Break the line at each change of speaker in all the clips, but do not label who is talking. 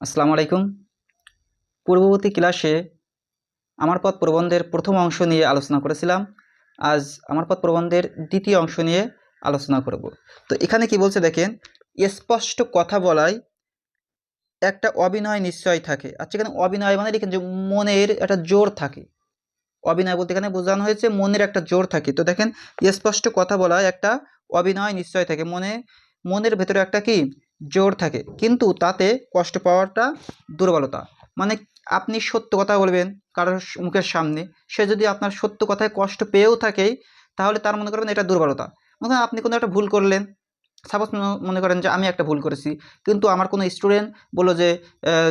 আসসালামু আলাইকুম। পূর্ববর্তী ক্লাসে আমার পথ প্রবন্ধের প্রথম অংশ নিয়ে আলোচনা করেছিলাম। আজ আমার পথ প্রবন্ধের দ্বিতীয় অংশ নিয়ে আলোচনা করব। তো এখানে কি বলছে দেখেন, স্পষ্ট কথা বলায় একটা অভিনয় নিশ্চয় থাকে। আচ্ছা এখানে অভিনয় মানে লিখেন যে মনের একটা জোর থাকে। অভিনয় বলতে এখানে বোঝানো হয়েছে মনের একটা জোর থাকে। তো দেখেন, স্পষ্ট কথা বলায় একটা অভিনয় নিশ্চয় থাকে। মনে, মনের ভেতরে একটা কি? জোর থাকে। কিন্তু তাতে কষ্ট পাওয়াটা দুর্বলতা। মানে আপনি সত্য কথা বলবেন কারোর মুখের সামনে, সে যদি আপনার সত্য কথায় কষ্ট পেয়েও থাকে, তাহলে তার মনে করবেন এটা দুর্বলতা। মনে করেন আপনি কোনো একটা ভুল করলেন সাপোজ মনে করেন যে আমি একটা ভুল করেছি, কিন্তু আমার কোনো স্টুডেন্ট বলল যে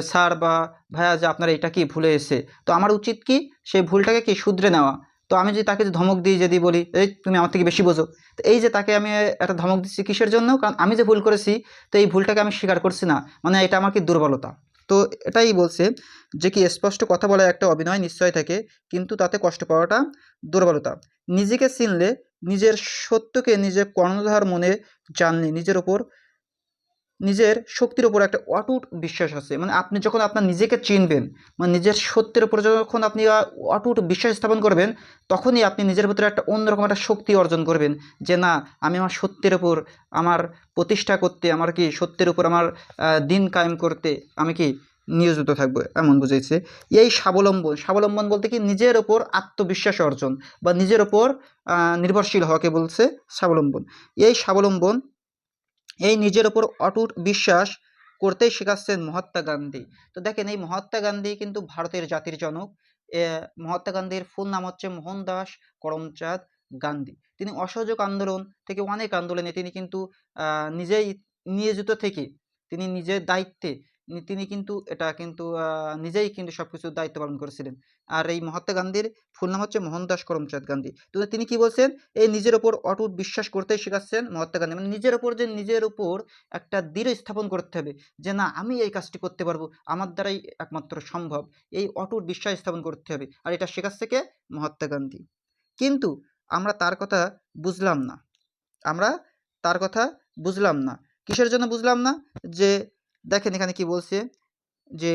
স্যার বা ভাইয়া যে আপনার এটা কি ভুলে এসে তো আমার উচিত কি সেই ভুলটাকে কি শুধরে নেওয়া? তো আমি যদি তাকে ধমক দিই, যদি বলি, এই, তুমি আমার থেকে বেশি বোঝো। তো এই যে তাকে আমি একটা ধমক দিচ্ছি কিসের জন্য? কারণ আমি যে ভুল করেছি, তো এই ভুলটাকে আমি স্বীকার করছি না। মানে এটা আমার কি দুর্বলতা? তো এটাই বলছে যে কি স্পষ্ট কথা বলা একটা অভিনয় নিশ্চয় থাকে, কিন্তু তাতে কষ্ট পাওয়াটা দুর্বলতা। নিজেকে চিনলে, নিজের সত্যকে নিজের কর্ণধার মনে জানলে, নিজের ওপর নিজের শক্তির ওপর একটা অটুট বিশ্বাস আছে। মানে আপনি যখন আপনার নিজেকে চিনবেন মানে নিজের সত্যের উপর যখন আপনি অটুট বিশ্বাস স্থাপন করবেন, তখনই আপনি নিজের ভিতরে একটা অন্যরকম একটা শক্তি অর্জন করবেন যে, না, আমি আমার সত্যের উপর, আমার প্রতিষ্ঠা করতে, আমার কি সত্যের উপর আমার দিন কায়েম করতে আমি কি নিয়োজিত থাকব? এমন বুঝাইছে। এই স্বাবলম্বন স্বাবলম্বন বলতে কি নিজের ওপর আত্মবিশ্বাস অর্জন বা নিজের ওপর নির্ভরশীল হওয়াকে বলছে স্বাবলম্বন। এই স্বাবলম্বন এই নিজের ওপর অটুট বিশ্বাস করতেই শেখাচ্ছেন মহাত্মা গান্ধী। তো দেখেন, এই মহাত্মা গান্ধী কিন্তু ভারতের জাতির জনক। মহাত্মা গান্ধীর ফুল নাম হচ্ছে মোহনদাস করমচাঁদ গান্ধী। তিনি অসহযোগ আন্দোলন থেকে অনেক আন্দোলনে তিনি কিন্তু নিজেই নিয়োজিত থেকে তিনি নিজের দায়িত্বে তিনি কিন্তু এটা কিন্তু নিজেই কিন্তু সব কিছুর দায়িত্ব পালন করেছিলেন। আর এই মহাত্মা গান্ধীর ফুল নাম হচ্ছে মোহনদাস করমচাঁদ গান্ধী। তো তিনি কি বলছেন? এই নিজের ওপর অটুট বিশ্বাস করতেই শেখাচ্ছেন মহাত্মা গান্ধী। মানে নিজের ওপর যে নিজের উপর একটা দৃঢ় স্থাপন করতে হবে যে, না, আমি এই কাজটি করতে পারব। আমার দ্বারাই একমাত্র সম্ভব। এই অটুট বিশ্বাস স্থাপন করতে হবে। আর এটা শেখাচ্ছে কে? মহাত্মা গান্ধী। কিন্তু আমরা তার কথা বুঝলাম না। আমরা তার কথা বুঝলাম না। কিসের জন্য বুঝলাম না? যে দেখেন এখানে কি বলছে? যে,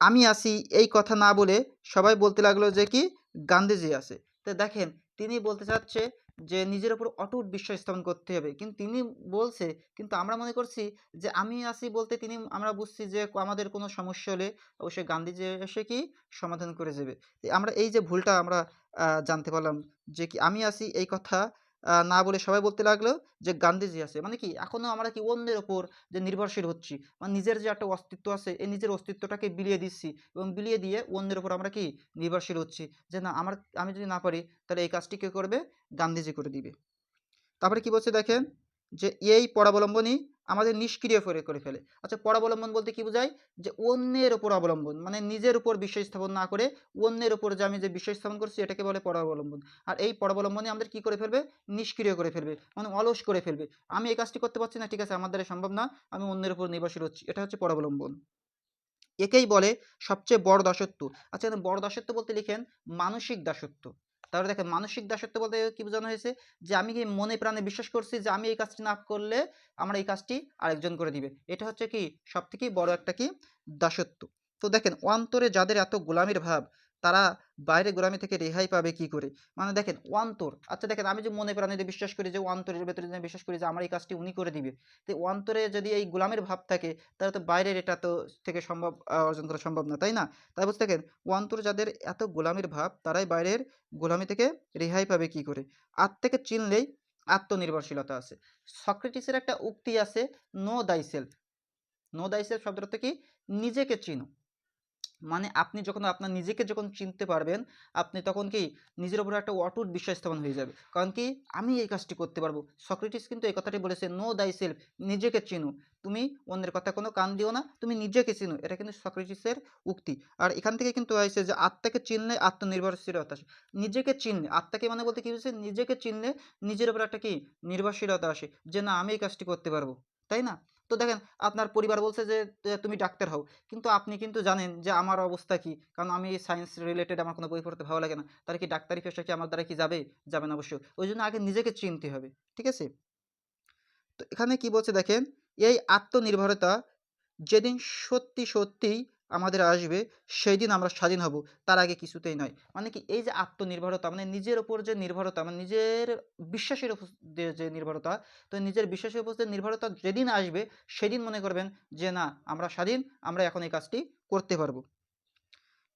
আমি আসি এই কথা না বলে সবাই বলতে লাগল যে কি? গান্ধীজি আছে। তো দেখেন, তিনি বলতে চাচ্ছে যে, নিজের উপর অটুট বিশ্বাস স্থাপন করতে হবে। কিন্তু তিনি বলছে, কিন্তু আমরা মনে করছি যে, আমি আসি বলতে তিনি, আমরা বুঝছি যে আমাদের কোনো সমস্যা হলে অবশ্যই গান্ধীজি এসে কি? সমাধান করে যাবে আমরা এই যে ভুলটা আমরা জানতে পারলাম যে কি, আমি আসি এই কথা না বলে সবাই বলতে লাগল যে, গান্ধীজি আছে। মানে কি? এখনও আমরা কি অন্যের ওপর যে নির্ভরশীল হচ্ছি? মানে নিজের যে একটা অস্তিত্ব আছে, এই নিজের অস্তিত্বটাকে বিলিয়ে দিচ্ছি এবং বিলিয়ে দিয়ে অন্যের উপর আমরা কি নির্ভরশীল হচ্ছি? যে, না, আমার, আমি যদি না পারি, তাহলে এই কাজটি কে করবে? গান্ধীজি করে দিবে। তারপরে কি বলছে দেখেন? যে, এই পরাবলম্বনই আমাদের নিষ্ক্রিয় করে করে ফেলে। আচ্ছা পরাবলম্বন বলতে কি বোঝায়? যে, অন্যের উপর অবলম্বন মানে নিজের উপর বিশ্বাস স্থাপন না করে অন্যের উপর যে, আমি যে বিশ্বাস স্থাপন করছি, এটাকে বলে পরাবলম্বন। আর এই পরাবলম্বনই আমাদের কি করে ফেলবে? নিষ্ক্রিয় করে ফেলবে মানে অলস করে ফেলবে। আমি এই কাজটি করতে পারছি না, ঠিক আছে, আমার দ্বারা সম্ভব না, আমি অন্যের উপর নির্ভরশীল হচ্ছি। এটা হচ্ছে পরাবলম্বন। একেই বলে সবচেয়ে বড় দাসত্ব। আচ্ছা বড় দাসত্ব বলতে লিখেন মানসিক দাসত্ব। তাহলে দেখেন মানসিক দাসত্ব বলতে কি বোঝানো হয়েছে? যে আমি মনে প্রাণে বিশ্বাস করছি যে আমি এই কাজটি না করলে আমার এই কাজটি আরেকজন করে দিবে? এটা হচ্ছে কি সব থেকে বড় একটা কি? দাসত্ব। তো দেখেন অন্তরে যাদের এত গোলামির ভাব তারা বাইরে গোলামি থেকে রেহাই পাবে কি করে? মানে দেখেন অন্তর আচ্ছা দেখেন, আমি যে মনে প্রাণে যে বিশ্বাস করি যে অন্তরের ভেতরে যে বিশ্বাস করি যে আমার এই কাজটি উনি করে দিবে, তো অন্তরে যদি এই গোলামের ভাব থাকে, তাহলে তো বাইরের এটা তো থেকে সম্ভব অর্জন করা সম্ভব না, তাই না? তাই বলতে দেখেন অন্তর যাদের এত গোলামের ভাব, তারাই বাইরের গোলামি থেকে রেহাই পাবে কি করে? আত্মাকে চিনলেই আত্মনির্ভরশীলতা আছে। সক্রেটিসের একটা উক্তি আছে, নো দাই সেলফ নো দাই সেলফ শব্দটা থেকে নিজেকে চিনো। মানে আপনি যখন আপনার নিজেকে যখন চিনতে পারবেন, আপনি তখন কি নিজের উপর একটা অটুট বিশ্বাস স্থাপন হয়ে যাবে। কারণ কি? আমি এই কাজটি করতে পারব। সক্রেটিস কিন্তু এই কথাটি বলেছে নো দাই সেলফ নিজেকে চিনো। তুমি অন্যের কথা কোনো কান দিও না, তুমি নিজেকে চিনো। এটা কিন্তু সক্রেটিসের উক্তি। আর এখান থেকে কিন্তু হয়েছে যে, আত্মাকে চিনলে আত্মনির্ভরশীলতা আসে। নিজেকে চিনলে, আত্মাকে মানে বলতে কি হয়েছে নিজেকে চিনলে নিজের উপর একটা কি? নির্ভরশীলতা আসে যে, না, আমি এই কাজটি করতে পারব। তাই না? তো দেখেন, আপনার পরিবার বলছে যে তুমি ডাক্তার হও। কিন্তু আপনি কিন্তু জানেন যে, আমার অবস্থা কি? কারণ আমি সায়েন্স রিলেটেড আমার কোনো বই পড়তে ভালো লাগে না। তাহলে কি ডাক্তারি পেশা কি আমার দ্বারা কি যাবে? যাবে না অবশ্যই। ওই জন্য আগে নিজেকে চিনতে হবে, ঠিক আছে? তো এখানে কি বলছে দেখেন, এই আত্মনির্ভরতা যেদিন সত্যি সত্যিই আমাদের আসবে, সেই দিন আমরা স্বাধীন হব। তার আগে কিছুতেই নয়। মানে কি, এই যে আত্মনির্ভরতা মানে নিজের ওপর যে নির্ভরতা মানে নিজের বিশ্বাসের উপর যে- নির্ভরতা, তো নিজের বিশ্বাসের উপর যে নির্ভরতা যেদিন আসবে, সেদিন মনে করবেন যে, না, আমরা স্বাধীন, আমরা এখন এই কাজটি করতে পারব।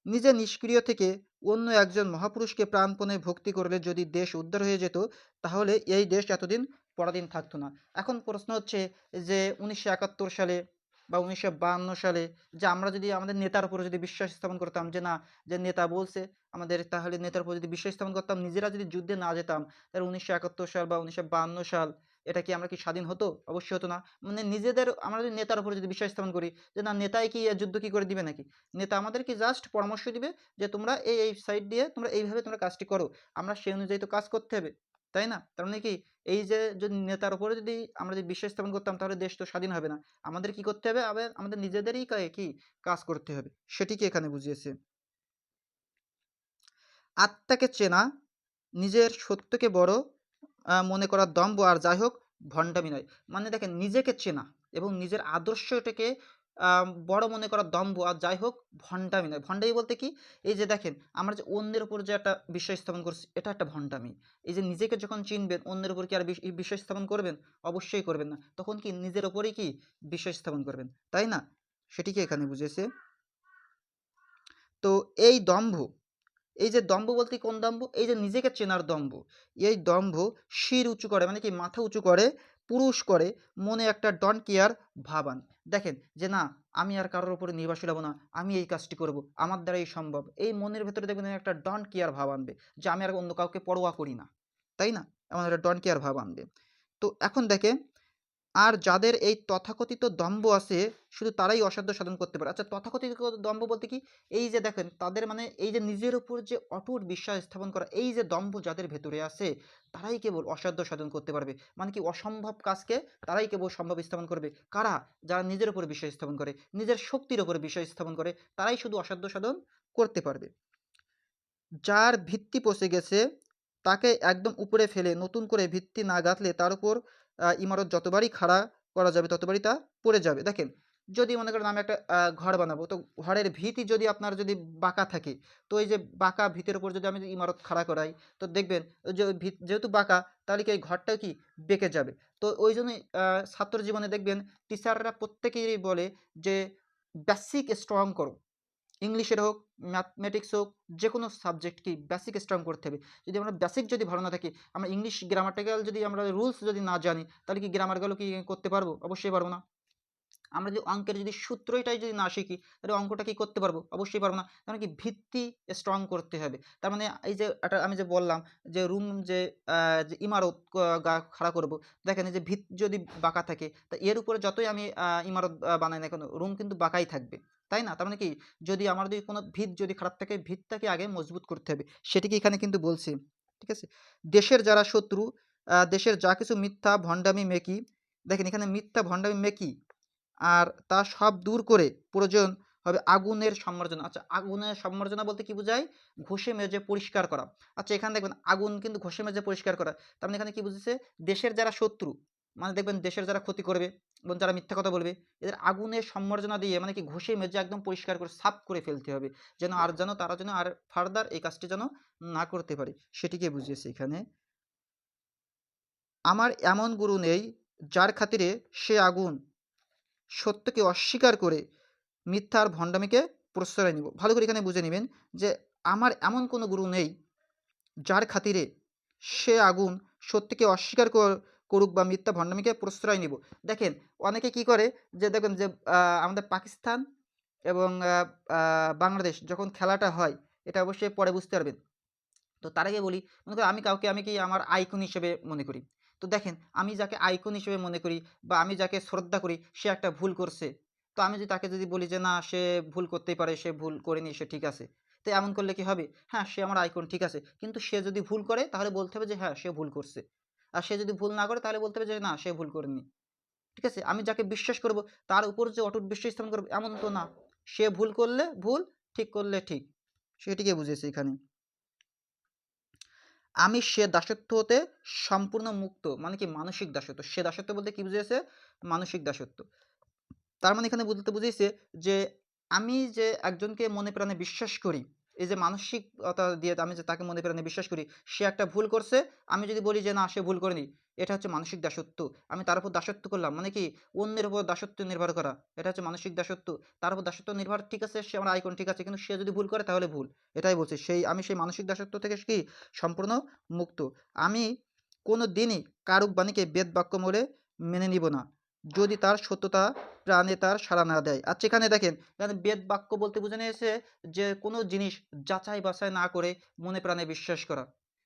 নিজে নিষ্ক্রিয় থেকে অন্য একজন মহাপুরুষকে প্রাণপণে ভক্তি করলে যদি দেশ উদ্ধার হয়ে যেত, তাহলে এই দেশ এতদিন পরাধীন থাকতো না। এখন প্রশ্ন হচ্ছে যে, উনিশশো একাত্তর সালে বা উনিশশো সালে যে আমরা যদি আমাদের নেতার উপরে যদি বিশ্বাস স্থাপন করতাম যে না, যে নেতা বলছে আমাদের, তাহলে নেতার উপর যদি বিশ্বাস স্থাপন করতাম, নিজেরা যদি যুদ্ধে না যেতাম, তাহলে উনিশশো একাত্তর সাল বা উনিশশো সাল এটা কি আমরা কি স্বাধীন হতো? অবশ্যই হতো না। মানে নিজেদের, আমরা যদি নেতার উপরে যদি বিশ্বাস স্থাপন করি যে না, নেতাই কি যুদ্ধ কি করে দিবে নাকি? নেতা আমাদেরকে জাস্ট পরামর্শ দিবে যে তোমরা এই এই সাইড দিয়ে তোমরা এইভাবে তোমরা কাজটি করো। আমরা সেই অনুযায়ী তো কাজ করতে হবে। তাই না? তার মানে কি? এই যে যদি নেতার উপরে যদি আমরা যদি বিশ্বাস স্থাপন করতাম, তাহলে দেশ তো স্বাধীন হবে না। আমাদের কি করতে হবে? আবার আমাদের নিজেদেরই কি কাজ করতে হবে। সেটিকে এখানে বুঝিয়েছে। আত্মাকে চেনা, নিজের সত্যকে বড় মনে করার দম্ভ, আর যাই হোক, ভণ্ডামি নয়। মানে দেখেন, নিজেকে চেনা এবং নিজের আদর্শটাকে বড় মনে করার দম্ভ। আর যাই হোক, ভণ্ডামি নয়। ভণ্ডামি বলতে কি? এই যে দেখেন, আমরা যে অন্যের উপর যে একটা বিশ্বাস স্থাপন করছি, এটা একটা ভণ্ডামি। এই যে নিজেকে যখন চিনবেন, অন্যের উপর কি আর বিশ- বিশ্বাস স্থাপন করবেন? অবশ্যই করবেন না। তখন কি নিজের ওপরেই কি বিশ্বাস স্থাপন করবেন? তাই না? সেটিকে এখানে বুঝেছে। তো এই দম্ভ, এই যে দম্ভ বলতে কোন দম্ভ? এই যে নিজেকে চেনার দম্ভ। এই দম্ভ শির উঁচু করে মানে কি মাথা উঁচু করে পুরুষ করে মনে একটা ডন কেয়ার ভাবান। দেখেন যে না, আমি আর কারোর উপরে নির্ভরশীল হব না, আমি এই কাজটি করব, আমার দ্বারাই সম্ভব। এই মনের ভেতরে দেখবেন একটা ডন কেয়ার ভাব আনবে যে আমি আর অন্য কাউকে পরোয়া করি না, তাই না? এমন একটা ডন কেয়ার ভাব আনবে। তো এখন দেখে আর যাদের এই তথাকথিত দম্ভ আছে, শুধু তারাই অসাধ্য সাধন করতে পারে। আচ্ছা তথাকথিত দম্ভ বলতে কি? এই যে দেখেন, তাদের মানে এই যে নিজের উপর যে অটুট বিশ্বাস স্থাপন করা, এই যে দম্ভ যাদের ভেতরে আছে, তারাই কেবল অসাধ্য সাধন করতে পারবে। মানে কি অসম্ভব কাজকে তারাই কেবল সম্ভব স্থাপন করবে। কারা? যারা নিজের উপরে বিশ্বাস স্থাপন করে, নিজের শক্তির উপরে বিশ্বাস স্থাপন করে, তারাই শুধু অসাধ্য সাধন করতে পারবে। যার ভিত্তি পচে গেছে, তাকে একদম উপরে ফেলে, নতুন করে ভিত্তি না গাঁথলে তার উপর ইমারত যতবারই খাড়া করা যাবে, ততবারই তা পড়ে যাবে। দেখেন, যদি মনে করেন আমি একটা ঘর বানাবো, তো ঘরের ভিতই যদি আপনার যদি বাঁকা থাকে, তো এই যে বাঁকা ভিতের উপর যদি আমি ইমারত খাড়া করাই, তো দেখবেন যে ভিত, যেহেতু বাঁকা, তাহলে কি এই ঘরটাও কি বেঁকে যাবে? তো ওই জন্যই ছাত্র জীবনে দেখবেন টিচাররা প্রত্যেকেই বলে যে বেসিক স্ট্রং করো। ইংলিশের হোক, ম্যাথমেটিক্স হোক যে কোনো সাবজেক্ট কি বেসিক স্ট্রং করতে হবে। যদি আমরা বেসিক যদি ভালো না থাকি, আমরা ইংলিশ গ্রামাটিক্যাল যদি আমরা রুলস যদি না জানি, তাহলে কি গ্রামারগুলো কি করতে পারব? অবশ্যই পারব না। আমরা যদি অঙ্কের যদি সূত্রটাই যদি না শিখি, তাহলে অঙ্কটা কি করতে পারব? অবশ্যই পারব না। কারণ কি? ভিত্তি স্ট্রং করতে হবে। তার মানে এই যে একটা আমি যে বললাম যে রুম যে ইমারত গা খাড়া করব, দেখেন এই যে ভিত যদি বাঁকা থাকে, তা এর উপরে যতই আমি ইমারত বানাই না কেন রুম কিন্তু বাঁকাই থাকবে। তাই না? তার মানে কি? যদি আমার যদি কোনো ভিত যদি খারাপ থাকে, ভিতটাকে আগে মজবুত করতে হবে। সেটিকে এখানে কিন্তু বলছি। ঠিক আছে? দেশের যারা শত্রু দেশের যা কিছু মিথ্যা, ভণ্ডামি, মেকি, দেখেন এখানে মিথ্যা, ভণ্ডামি, মেকি আর তা সব দূর করে প্রয়োজন হবে আগুনের সম্মার্জনা। আচ্ছা আগুনের সম্মার্জনা বলতে কি বোঝায়? ঘষে মেজে পরিষ্কার করা। আচ্ছা এখানে দেখবেন আগুন কিন্তু ঘষে মেজে পরিষ্কার করা। তার মানে এখানে কি বুঝেছে? দেশের যারা শত্রু মানে দেখবেন দেশের যারা ক্ষতি করবে এবং যারা মিথ্যা কথা বলবে, এদের আগুনের সম্মার্জনা দিয়ে মানে কি ঘষে মেজে একদম পরিষ্কার করে, সাফ করে ফেলতে হবে। যেন আর যেন তারা যেন আর ফার্দার এই কাজটি যেন না করতে পারে। সেটিকে বুঝিয়েছে এখানে? আমার এমন গুরু নেই যার খাতিরে সে আগুন সত্যকে অস্বীকার করে মিথ্যা আর ভণ্ডামিকে প্রশ্রয় নিব। ভালো করে এখানে বুঝে নেবেন যে আমার এমন কোনো গুরু নেই যার খাতিরে সে আগুন সত্যকে অস্বীকার কর- করুক বা মিথ্যা ভণ্ডামিকে প্রশ্রয় নিব। দেখেন, অনেকে কি করে যে দেখবেন যে আমাদের পাকিস্তান এবং বাংলাদেশ যখন খেলাটা হয়, এটা অবশ্যই পরে বুঝতে পারবেন। তো তার আগে বলি, মনে করি আমি কাউকে, আমি কি আমার আইকন হিসেবে মনে করি? তো দেখেন, আমি যাকে আইকন হিসেবে মনে করি বা আমি যাকে শ্রদ্ধা করি, সে একটা ভুল করছে। তো আমি যদি তাকে যদি বলি যে, না, সে ভুল করতেই পারে, সে ভুল করেনি সে ঠিক আছে। তো এমন করলে কি হবে? হ্যাঁ সে আমার আইকন ঠিক আছে। কিন্তু সে যদি ভুল করে, তাহলে বলতে হবে যে হ্যাঁ সে ভুল করছে। আর সে যদি ভুল না করে, তাহলে বলতে হবে যে, না, সে ভুল করেনি। ঠিক আছে? আমি যাকে বিশ্বাস করব, তার উপর যে অটুট বিশ্বাস স্থাপন করব, এমন তো না। সে ভুল করলে ভুল, ঠিক করলে ঠিক। সেটিকে বুঝেছি এখানে। আমি সে দাসত্ব হতে সম্পূর্ণ মুক্ত। মানে কি মানসিক দাসত্ব। সে দাসত্ব বলতে কি বুঝিয়েছে? মানসিক দাসত্ব। তার মানে এখানে বুঝতে বুঝিয়েছে যে আমি যে একজনকে মনে প্রাণে বিশ্বাস করি এই যে মানসিকতা দিয়ে আমি যে তাকে মনে প্রাণে বিশ্বাস করি, সে একটা ভুল করছে, আমি যদি বলি যে, না, সে ভুল করেনি। এটা হচ্ছে মানসিক দাসত্ব। আমি তার উপর দাসত্ব করলাম মানে কি অন্যের উপর দাসত্ব নির্ভর করা। এটা হচ্ছে মানসিক দাসত্ব। তার উপর দাসত্ব নির্ভর, ঠিক আছে, সে আমার আইকন ঠিক আছে, কিন্তু সে যদি ভুল করে, তাহলে ভুল। এটাই বলছে। সেই, আমি সেই মানসিক দাসত্ব থেকে কি সম্পূর্ণ মুক্ত। আমি কোনো দিনই কারুক বাণীকে বেদ বাক্য বলে মেনে নিব না। যদি তার সত্যতা প্রাণে তার সাড়া না দেয়। আচ্ছা এখানে দেখেন, এখানে বেদ বাক্য বলতে বোঝানো হয়েছে যে, কোনো জিনিস যাচাই বাছাই না করে মনে প্রাণে বিশ্বাস করা।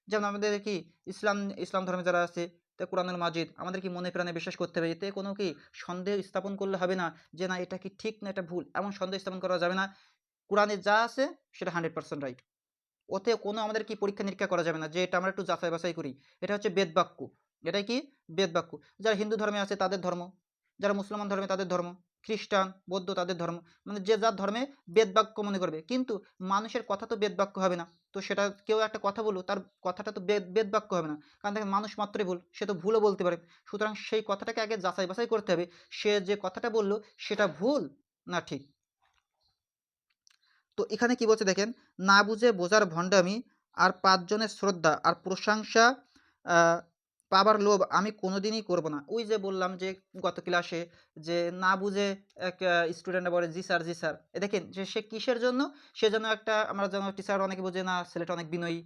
যেমন আমাদের কি ইসলাম ইসলাম ধর্মে যারা আছে, তা কোরআনুল মাজিদ আমাদের কি মনে প্রাণে বিশ্বাস করতে হবে। এতে কোনো কি সন্দেহ স্থাপন করলে হবে না যে, না, এটা কি ঠিক না এটা ভুল? এমন সন্দেহ স্থাপন করা যাবে না। কোরআনে যা আছে, সেটা হান্ড্রেড পার্সেন্ট রাইট। ওতে কোনো আমাদের কি পরীক্ষা নিরীক্ষা করা যাবে না যে, এটা আমরা একটু যাচাই বাছাই করি। এটা হচ্ছে বেদ বাক্য। এটাই কি? বেদ বাক্য। যারা হিন্দু ধর্মে আছে, তাদের ধর্ম। যারা মুসলমান ধর্মে তাদের ধর্ম, খ্রিস্টান, বৌদ্ধ তাদের ধর্ম মানে যে যার ধর্মে বেদ বাক্য মনে করবে। কিন্তু মানুষের কথা তো বেদ বাক্য হবে না। তো সেটা কেউ একটা কথা বলল, তার কথাটা তো বেদ বেদ বাক্য হবে না। কারণ দেখেন, মানুষ মাত্রই ভুল, সে তো ভুলও বলতে পারে। সুতরাং সেই কথাটাকে আগে যাচাই বাছাই করতে হবে। সে যে কথাটা বলল, সেটা ভুল না ঠিক? তো এখানে কি বলছে দেখেন, না বুঝে বোঝার ভণ্ডামি আর পাঁচজনের শ্রদ্ধা আর প্রশংসা পাবার লোভ আমি কোনোদিনই করব না। ওই যে বললাম যে, গত ক্লাসে যে, না বুঝে এক স্টুডেন্টরা বলে, জি স্যার জি স্যার এ দেখেন যে, সে কিসের জন্য? সে যেন একটা, আমরা যেন টিচার অনেকে বোঝে, না, ছেলেটা অনেক বিনয়ী,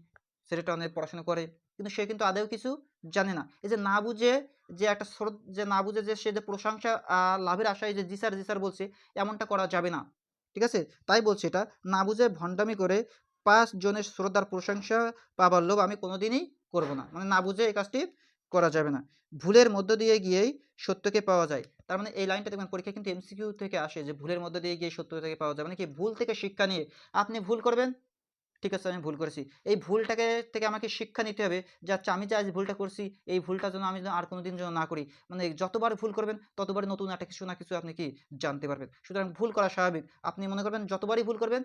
ছেলেটা অনেক পড়াশোনা করে। কিন্তু সে কিন্তু আদেও কিছু জানে না। এই যে, না বুঝে যে, একটা শ্রদ্ধ যে, না বুঝে যে, সে যে, প্রশংসা লাভের আশায় যে, জি স্যার জি স্যার বলছে, এমনটা করা যাবে না। ঠিক আছে? তাই বলছি এটা, না বুঝে ভণ্ডামি করে পাঁচ জনের শ্রদ্ধার প্রশংসা পাবার লোভ আমি কোনোদিনই করব না। মানে না বুঝে এই কাজটি করা যাবে না। ভুলের মধ্য দিয়ে গিয়েই সত্যকে পাওয়া যায়। তার মানে এই লাইনটা দেখবেন পরীক্ষা কিন্তু এমসিকিউ থেকে আসে যে ভুলের মধ্য দিয়ে গিয়ে সত্য থেকে পাওয়া যাবে মানে কি? ভুল থেকে শিক্ষা নিয়ে। আপনি ভুল করবেন ঠিক আছে, আমি ভুল করেছি। এই ভুলটাকে থেকে আমাকে শিক্ষা নিতে হবে যে আচ্ছা আমি যে আজ ভুলটা করছি, এই ভুলটা যেন আমি আর কোনো দিন যেন না করি। মানে যতবার ভুল করবেন, ততবার নতুন একটা কিছু না কিছু আপনি কি জানতে পারবেন। সুতরাং ভুল করা স্বাভাবিক। আপনি মনে করবেন যতবারই ভুল করবেন,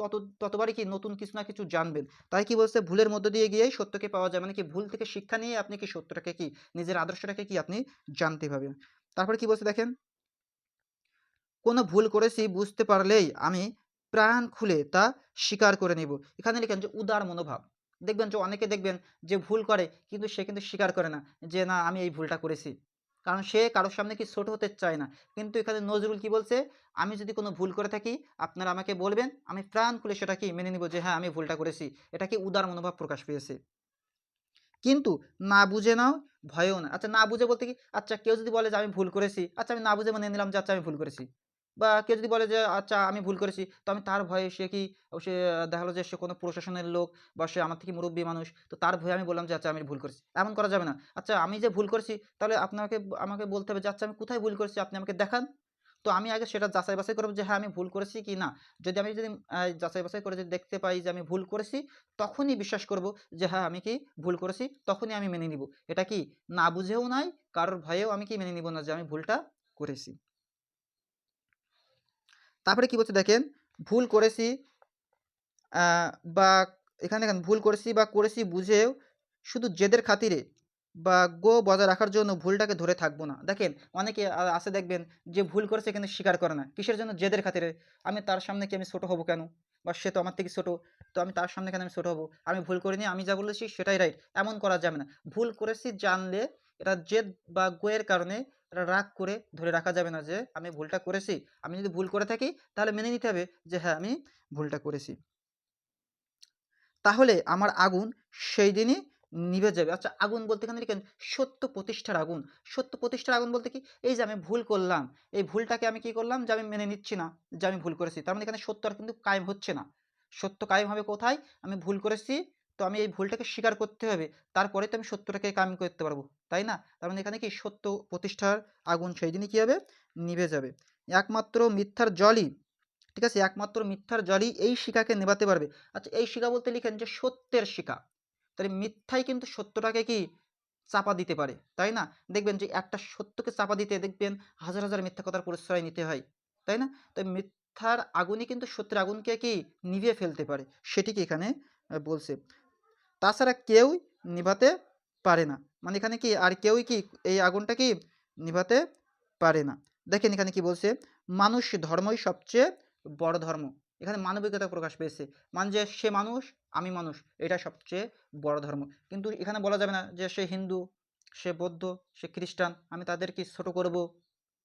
তত, ততবারই কি নতুন কিছু না কিছু জানবেন। তাই কি বলছে? ভুলের মধ্য দিয়ে গিয়েই সত্যকে পাওয়া যায়। মানে কি ভুল থেকে শিক্ষা নিয়ে আপনি কি সত্যটাকে কি, নিজের আদর্শটাকে কি আপনি জানতে পারবেন। তারপরে কি বলছে দেখেন? কোনো ভুল করেছি বুঝতে পারলেই আমি প্রাণ খুলে তা স্বীকার করে নিব। এখানে লিখেন যে, উদার মনোভাব। দেখবেন যে, অনেকে দেখবেন যে, ভুল করে, কিন্তু সে কিন্তু স্বীকার করে না যে, না, আমি এই ভুলটা করেছি। কারণ সে কারোর সামনে কি ছোট হতে চায় না। কিন্তু এখানে নজরুল কি বলছে? আমি যদি কোনো ভুল করে থাকি, আপনারা আমাকে বলবেন, আমি প্রাণ খুলে সেটা কি মেনে নিব যে হ্যাঁ আমি ভুলটা করেছি। এটা কি উদার মনোভাব প্রকাশ পেয়েছে? কিন্তু না বুঝে নাও, ভয়ও না। আচ্ছা না বুঝে বলতে কি আচ্ছা কেউ যদি বলে যে, আমি ভুল করেছি আচ্ছা আমি না বুঝে মেনে নিলাম যে আচ্ছা আমি ভুল করেছি। বা কেউ যদি বলে যে আচ্ছা আমি ভুল করেছি। তো আমি তার ভয়ে সে কি, সে দেখাল যে, সে কোনো প্রশাসনের লোক বা সে আমার থেকে মুরব্বী মানুষ। তো তার ভয়ে আমি বললাম যে আচ্ছা আমি ভুল করেছি। এমন করা যাবে না। আচ্ছা আমি যে ভুল করেছি, তাহলে আপনাকে, আমাকে বলতে হবে যে আচ্ছা আমি কোথায় ভুল করেছি? আপনি আমাকে দেখান। তো আমি আগে সেটা যাচাই বাছাই করব যে হ্যাঁ আমি ভুল করেছি কি না? যদি আমি যদি যাচাই বাছাই করে যদি দেখতে পাই যে, আমি ভুল করেছি, তখনই বিশ্বাস করব যে হ্যাঁ আমি কি ভুল করেছি? তখনই আমি মেনে নিব। এটা কি? না বুঝেও নাই, কারোর ভয়েও আমি কি মেনে নিব না যে, আমি ভুলটা করেছি? তারপরে কি বলছে দেখেন? ভুল করেছি বা এখানে দেখেন, ভুল করেছি বা করেছি বুঝেও শুধু জেদের খাতিরে বা গো বজায় রাখার জন্য ভুলটাকে ধরে থাকব না। দেখেন, অনেকে আছে দেখবেন যে ভুল করেছে কিন্তু স্বীকার করে না। কিসের জন্য? জেদের খাতিরে। আমি তার সামনে কি আমি ছোটো হব কেন? বা সে তো আমার থেকে ছোটো, তো আমি তার সামনে কেন আমি ছোটো হব? আমি ভুল করিনি, আমি যা বলেছি সেটাই রাইট এমন করা যাবে না। ভুল করেছি জানলে এটা জেদ বা গোয়ের কারণে এটা রাগ করে ধরে রাখা যাবে না যে, আমি ভুলটা করেছি। আমি যদি ভুল করে থাকি, তাহলে মেনে নিতে হবে যে হ্যাঁ আমি ভুলটা করেছি। তাহলে আমার আগুন সেই দিনই নিভে যাবে। আচ্ছা আগুন বলতে এখানে লিখেন, সত্য প্রতিষ্ঠার আগুন। সত্য প্রতিষ্ঠার আগুন বলতে কি? এই যে, আমি ভুল করলাম। এই ভুলটাকে আমি কি করলাম? যে, আমি মেনে নিচ্ছি না যে, আমি ভুল করেছি। তার মানে এখানে সত্য আর কিন্তু কায়েম হচ্ছে না। সত্য কায়েম হবে কোথায়? আমি ভুল করেছি তো আমি এই ভুলটাকে স্বীকার করতে হবে। তারপরে তো আমি সত্যটাকে কায়েম করতে পারব, তাই না? তার মানে এখানে কি সত্য প্রতিষ্ঠার আগুন সেই দিনই কী হবে? নিভে যাবে। একমাত্র মিথ্যার জলই, ঠিক আছে? একমাত্র মিথ্যার জলই এই শিকাকে নেভাতে পারবে। আচ্ছা এই শিকা বলতে লিখেন যে সত্যের শিকা। তাহলে মিথ্যাই কিন্তু সত্যটাকে কি চাপা দিতে পারে, তাই না? দেখবেন যে একটা সত্যকে চাপা দিতে দেখবেন হাজার হাজার মিথ্যা কথার পরিশ্রয় নিতে হয়, তাই না? তো মিথ্যার আগুনই কিন্তু সত্যের আগুনকে কি নিভিয়ে ফেলতে পারে সেটিকে এখানে বলছে। তাছাড়া কেউ নিভাতে পারে না। মানে এখানে কি, আর কেউই কি এই আগুনটা কি নিভাতে পারে না। দেখেন এখানে কি বলছে, মানুষ ধর্মই সবচেয়ে বড় ধর্ম। এখানে মানবিকতা প্রকাশ পেয়েছে। মানে যে সে মানুষ, আমি মানুষ, এটা সবচেয়ে বড় ধর্ম। কিন্তু এখানে বলা যাবে না যে সে হিন্দু, সে বৌদ্ধ, সে খ্রিস্টান, আমি তাদেরকে ছোট করব।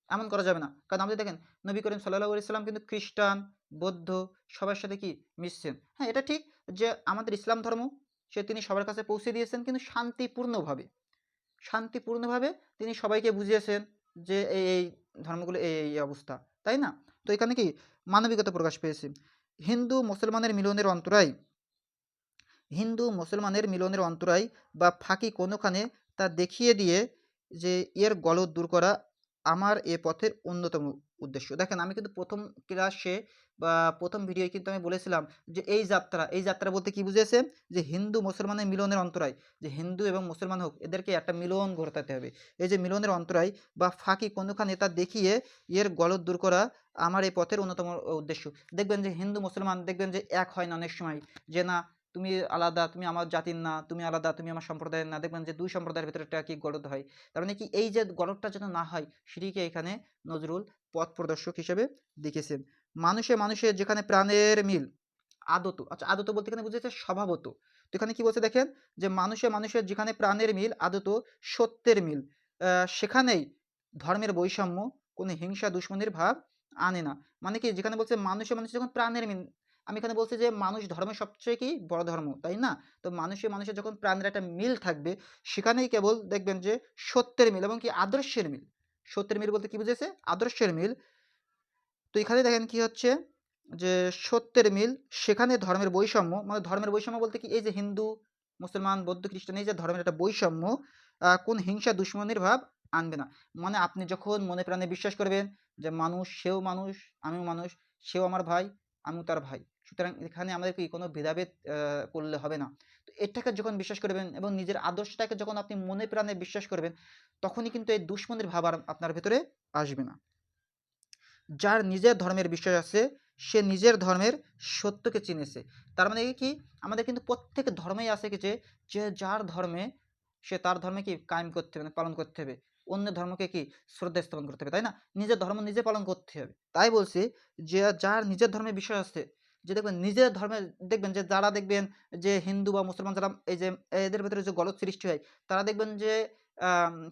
এমন করা যাবে না। কারণ আমাদের দেখেন, নবী করিম সাল্লাহ ইসলাম কিন্তু খ্রিস্টান, বৌদ্ধ সবার সাথে কি মিশছেন? হ্যাঁ এটা ঠিক যে আমাদের ইসলাম ধর্ম সে তিনি সবার কাছে পৌঁছে দিয়েছেন কিন্তু শান্তিপূর্ণভাবে। শান্তিপূর্ণভাবে তিনি সবাইকে বুঝিয়েছেন যে এই ধর্মগুলো এই অবস্থা, তাই না? তো এখানে কি মানবিকতা প্রকাশ পেয়েছে? হিন্দু মুসলমানের মিলনের অন্তরায়, হিন্দু মুসলমানের মিলনের অন্তরায় বা ফাঁকি কোনোখানে তা দেখিয়ে দিয়ে যে এর গলদ দূর করা আমার এ পথের অন্যতম উদ্দেশ্য। দেখেন আমি কিন্তু প্রথম ক্লাসে প্রথম ভিডিওয়ে কিন্তু আমি বলেছিলাম যে, এই যাত্রা এই যাত্রা বলতে কি বুঝেছে যে, হিন্দু মুসলমানের মিলনের অন্তরায়, যে হিন্দু এবং মুসলমান হোক, এদেরকে একটা মিলন ঘটাতে হবে। এই যে মিলনের অন্তরায় বা ফাঁকি কোনোখানে তা দেখিয়ে এর গলদ দূর করা আমার এই পথের অন্যতম উদ্দেশ্য। দেখবেন যে, হিন্দু, মুসলমান দেখবেন যে, এক হয় না অনেক সময় যে, না, তুমি আলাদা, তুমি আমার জাতির না, তুমি আলাদা, তুমি আমার সম্প্রদায়ের না। দেখবেন যে, দুই সম্প্রদায়ের ভিতরে একটা কি গলদ হয়। তার মানে কি, এই যে গলদটা যেন না হয়, সেটিকে এখানে নজরুল পথ প্রদর্শক হিসেবে দেখেছেন। মানুষে মানুষের যেখানে প্রাণের মিল, আদত আচ্ছা আদত বলতে এখানে বুঝেছে স্বভাবত। তো এখানে কি বলছে দেখেন? যে মানুষে মানুষের যেখানে প্রাণের মিল, আদত, সত্যের মিল সেখানেই ধর্মের বৈষম্য, কোনো হিংসা, দুশ্মনের ভাব আনে না। মানে কি? যেখানে বলছে মানুষে মানুষের যখন প্রাণের মিল, আমি এখানে বলছি যে মানুষ ধর্মের সবচেয়ে কি? বড় ধর্ম, তাই না? তো মানুষে মানুষের যখন প্রাণের একটা মিল থাকবে, সেখানেই কেবল দেখবেন যে সত্যের মিল এবং কি আদর্শের মিল। সত্যের মিল বলতে কি বুঝেছে? আদর্শের মিল তো এখানে দেখেন কি হচ্ছে? যে সত্যের মিল সেখানে ধর্মের বৈষম্য মানে ধর্মের বৈষম্য বলতে কি? এই যে হিন্দু, মুসলমান, বৌদ্ধ, খ্রিস্টান, এই যে ধর্মের একটা বৈষম্য কোন হিংসা, দুশ্মনের ভাব আনবে না। মানে আপনি যখন মনে প্রাণে বিশ্বাস করবেন যে মানুষ সেও মানুষ, আমিও মানুষ, সেও আমার ভাই, আমিও তার ভাই। সুতরাং এখানে আমাদের কি কোনো ভেদাভেদ করলে হবে না। তো এটাকে যখন বিশ্বাস করবেন এবং নিজের আদর্শটাকে যখন আপনি মনে প্রাণে বিশ্বাস করবেন, তখনই কিন্তু এই দুশ্মনের ভাব আর আপনার ভেতরে আসবে না। যার নিজের ধর্মের বিশ্বাস আছে, সে নিজের ধর্মের সত্যকে চিনেছে। তার মানে কি? আমাদের কিন্তু প্রত্যেক ধর্মেই আছে কি যে যে যার ধর্মে সে তার ধর্মে কি কায়েম করতে হবে, পালন করতে হবে। অন্য ধর্মকে কি শ্রদ্ধা স্থাপন করতে হবে, তাই না? নিজের ধর্ম নিজে পালন করতে হবে। তাই বলছি যে যার নিজের ধর্মে বিশ্বাস আছে, যে দেখবেন নিজের ধর্মে দেখবেন যে যারা দেখবেন যে হিন্দু বা মুসলমান যারা এই যে এদের ভেতরে যে গলত সৃষ্টি হয়, তারা দেখবেন যে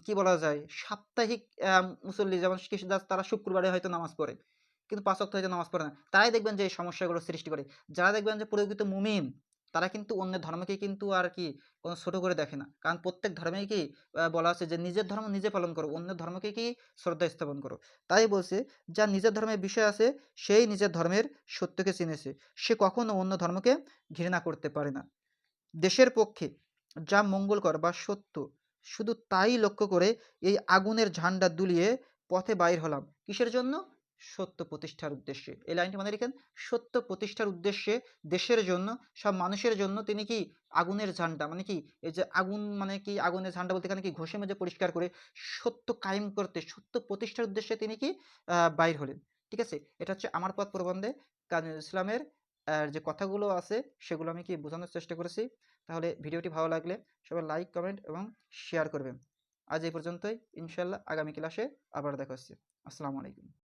কি বলা যায়? সাপ্তাহিক মুসল্লি যেমন কৃষিদাস তারা শুক্রবারে হয়তো নামাজ পড়ে। কিন্তু পাঁচ হয়তো নামাজ পড়ে না। তারাই দেখবেন যে এই সমস্যাগুলো সৃষ্টি করে। যারা দেখবেন যে প্রকৃত মুমিন, তারা কিন্তু অন্য ধর্মকে কিন্তু আর কি কোনো ছোট করে দেখে না। কারণ প্রত্যেক ধর্মেই কি বলা আছে যে নিজের ধর্ম নিজে পালন করো অন্য ধর্মকে কি শ্রদ্ধা স্থাপন করো। তাই বলছে, যা নিজের ধর্মের বিষয় আছে, সেই নিজের ধর্মের সত্যকে চিনেছে। সে কখনো অন্য ধর্মকে ঘৃণা করতে পারে না। দেশের পক্ষে যা মঙ্গলকর বা সত্য শুধু তাই লক্ষ্য করে এই আগুনের ঝান্ডা দুলিয়ে পথে বাইর হলাম। কিসের জন্য? সত্য প্রতিষ্ঠার উদ্দেশ্যে। এই লাইনটি মনে রেখেন। সত্য প্রতিষ্ঠার উদ্দেশ্যে দেশের জন্য, সব মানুষের জন্য তিনি কি আগুনের ঝান্ডা মানে কি এই যে আগুন মানে কি আগুনের ঝান্ডা বলতে এখানে কি ঘষে মেজে পরিষ্কার করে সত্য কায়েম করতে, সত্য প্রতিষ্ঠার উদ্দেশ্যে তিনি কি বাইর হলেন। ঠিক আছে? এটা হচ্ছে আমার পথ প্রবন্ধে ইসলামের যে কথাগুলো আছে সেগুলো আমি কি বোঝানোর চেষ্টা করেছি? তাহলে ভিডিওটি ভালো লাগলে সবাই লাইক কমেন্ট এবং শেয়ার করবেন। আজ এই পর্যন্তই। ইনশাল্লাহ আগামী ক্লাসে আবার দেখা হচ্ছে। আসসালামু আলাইকুম।